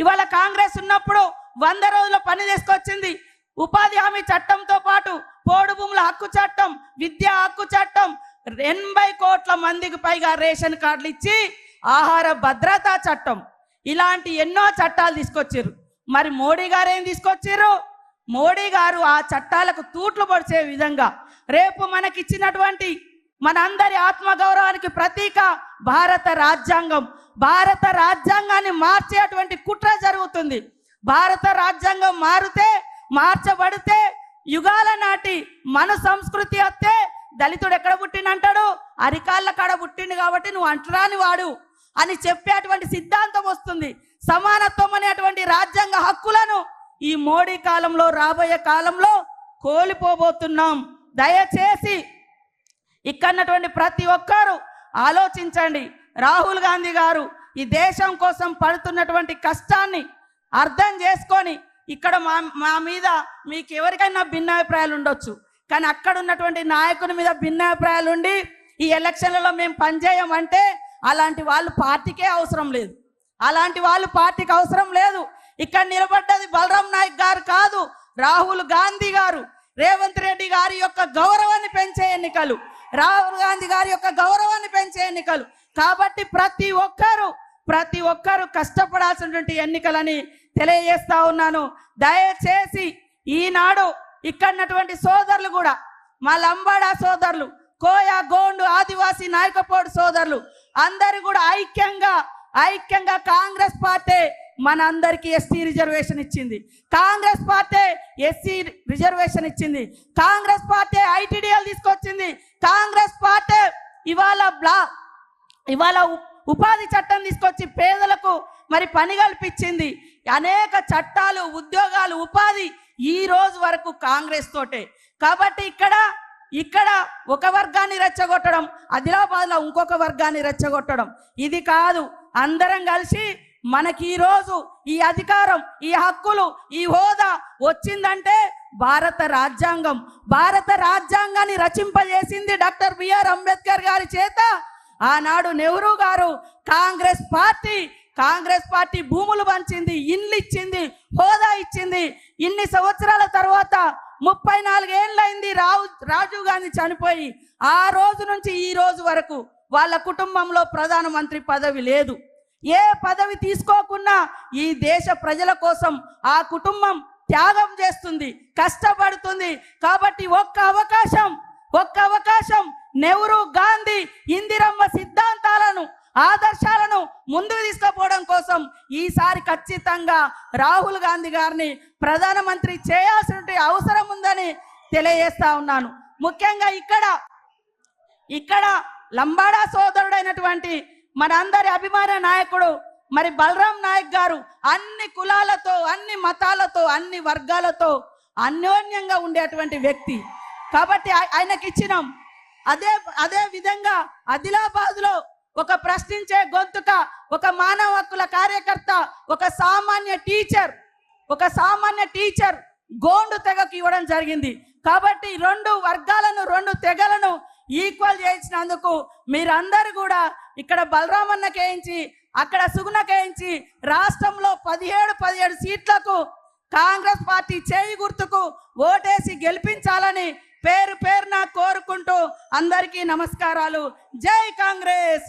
ఇవాళ కాంగ్రెస్ ఉన్నప్పుడు వంద రోజుల పని తీసుకొచ్చింది. ఉపాధి హామీ చట్టంతో పాటు పోడు భూముల హక్కు చట్టం విద్యా హక్కు చట్టం ఎనభై కోట్ల మందికి పైగా రేషన్ కార్డులు ఇచ్చి ఆహార భద్రతా చట్టం. ఇలాంటి ఎన్నో చట్టాలు తీసుకొచ్చారు మరి మోడీ గారు ఏం తీసుకొచ్చారు మోడీ గారు ఆ చట్టాలకు తూట్లు పొడిచే విధంగా రేపు మనకిచ్చినటువంటి మనందరి ఆత్మగౌరవానికి ప్రతీక భారత రాజ్యాంగం. భారత రాజ్యాంగాన్ని మార్చేటువంటి కుట్ర జరుగుతుంది. భారత రాజ్యాంగం మారితే మార్చబడితే యుగాల నాటి మన సంస్కృతి వస్తే దళితుడు ఎక్కడ పుట్టినంటాడు అరికాళ్ళ కాడ పుట్టిండు కాబట్టి నువ్వు అంటరాని వాడు అని చెప్పేటువంటి సిద్ధాంతం వస్తుంది. సమానత్వం అనేటువంటి రాజ్యాంగ హక్కులను ఈ మోడీ కాలంలో రాబోయే కాలంలో కోల్పోబోతున్నాం. దయచేసి ఇక్కడటువంటి ప్రతి ఒక్కరూ ఆలోచించండి. రాహుల్ గాంధీ గారు ఈ దేశం కోసం పడుతున్నటువంటి కష్టాన్ని అర్థం చేసుకొని ఇక్కడ మా మా మీద మీకు ఎవరికైనా భిన్నాభిప్రాయాలు ఉండొచ్చు. కానీ అక్కడ ఉన్నటువంటి నాయకుని మీద భిన్నాభిప్రాయాలు ఉండి ఈ ఎలక్షన్లలో మేము పనిచేయమంటే అలాంటి వాళ్ళు పార్టీకే అవసరం లేదు. అలాంటి వాళ్ళు పార్టీకి అవసరం లేదు. ఇక్కడ నిలబడ్డది బలరాం నాయక్ గారు కాదు రాహుల్ గాంధీ గారు. రేవంత్ రెడ్డి గారి యొక్క గౌరవాన్ని పెంచే ఎన్నికలు రాహుల్ గాంధీ గారి యొక్క గౌరవాన్ని పెంచే ఎన్నికలు. కాబట్టి ప్రతి ఒక్కరు ప్రతి ఒక్కరు కష్టపడాల్సినటువంటి ఎన్నికలని తెలియజేస్తా ఉన్నాను. దయచేసి ఈనాడు ఇక్కడటువంటి సోదరులు కూడా మా లంబాడా సోదరులు కోయా గోండు ఆదివాసీ నాయకపోడు సోదరులు అందరు కూడా ఐక్యంగా ఐక్యంగా కాంగ్రెస్ పార్టీ మన అందరికీ ఎస్సీ రిజర్వేషన్ ఇచ్చింది. కాంగ్రెస్ పార్టీ ఎస్సీ రిజర్వేషన్ ఇచ్చింది. కాంగ్రెస్ పార్టీ ఐటీడీఎల్ తీసుకొచ్చింది. కాంగ్రెస్ పార్టీ ఇవాళ బ్లా ఇవాళ ఉపాధి చట్టం తీసుకొచ్చి పేదలకు మరి పని కల్పించింది. అనేక చట్టాలు ఉద్యోగాలు ఉపాధి ఈ రోజు వరకు కాంగ్రెస్ తోటే. కాబట్టి ఇక్కడ ఇక్కడ ఒక వర్గాన్ని రెచ్చగొట్టడం ఆదిలాబాద్లో ఇంకొక వర్గాన్ని రెచ్చగొట్టడం ఇది కాదు. అందరం కలిసి మనకి ఈ రోజు ఈ అధికారం ఈ హక్కులు ఈ హోదా వచ్చిందంటే భారత రాజ్యాంగం. భారత రాజ్యాంగాన్ని రచింపజేసింది డాక్టర్ బిఆర్ అంబేద్కర్ గారి చేత. ఆనాడు నెహ్రూ గారు కాంగ్రెస్ పార్టీ కాంగ్రెస్ పార్టీ భూములు పంచింది ఇల్లు ఇచ్చింది హోదా ఇచ్చింది. ఇన్ని సంవత్సరాల తర్వాత ముప్పై నాలుగేళ్ళైంది రావు రాజీవ్ గాంధీ చనిపోయి ఆ రోజు నుంచి ఈ రోజు వరకు వాళ్ళ కుటుంబంలో ప్రధానమంత్రి పదవి లేదు. ఏ పదవి తీసుకోకున్నా ఈ దేశ ప్రజల కోసం ఆ కుటుంబం త్యాగం చేస్తుంది కష్టపడుతుంది. కాబట్టి ఒక్క అవకాశం ఒక్క అవకాశం నెహ్రూ గాంధీ ఇందిరమ్మ సిద్ధాంతాలను ఆదర్శాలను ముందుకు తీసుకుపోవడం కోసం ఈసారి ఖచ్చితంగా రాహుల్ గాంధీ గారిని ప్రధానమంత్రి చేయాల్సిన అవసరం ఉందని తెలియజేస్తా ఉన్నాను. ముఖ్యంగా ఇక్కడ ఇక్కడ లంబాడా సోదరుడైనటువంటి మనందరి అభిమాన నాయకుడు మరి బలరాం నాయక్ గారు అన్ని కులాలతో అన్ని మతాలతో అన్ని వర్గాలతో అన్యోన్యంగా ఉండేటువంటి వ్యక్తి. కాబట్టి ఆయనకి ఇచ్చినాం అదే అదే విధంగా ఆదిలాబాద్లో ఒక ప్రశ్నించే గొంతుక ఒక మానవ హక్కుల కార్యకర్త ఒక సామాన్య టీచర్ ఒక సామాన్య టీచర్ గోండు తెగకు ఇవ్వడం జరిగింది. కాబట్టి రెండు వర్గాలను రెండు తెగలను ఈక్వల్ చేయించినందుకు మీరందరూ కూడా ఇక్కడ బలరామన్న కేయించి అక్కడ సుగుణ కేయించి రాష్ట్రంలో పదిహేడు పదిహేడు సీట్లకు కాంగ్రెస్ పార్టీ చేయి గుర్తుకు ఓటేసి గెలిపించాలని పేరు పేరున కోరుకుంటూ అందరికీ నమస్కారాలు. జై కాంగ్రెస్!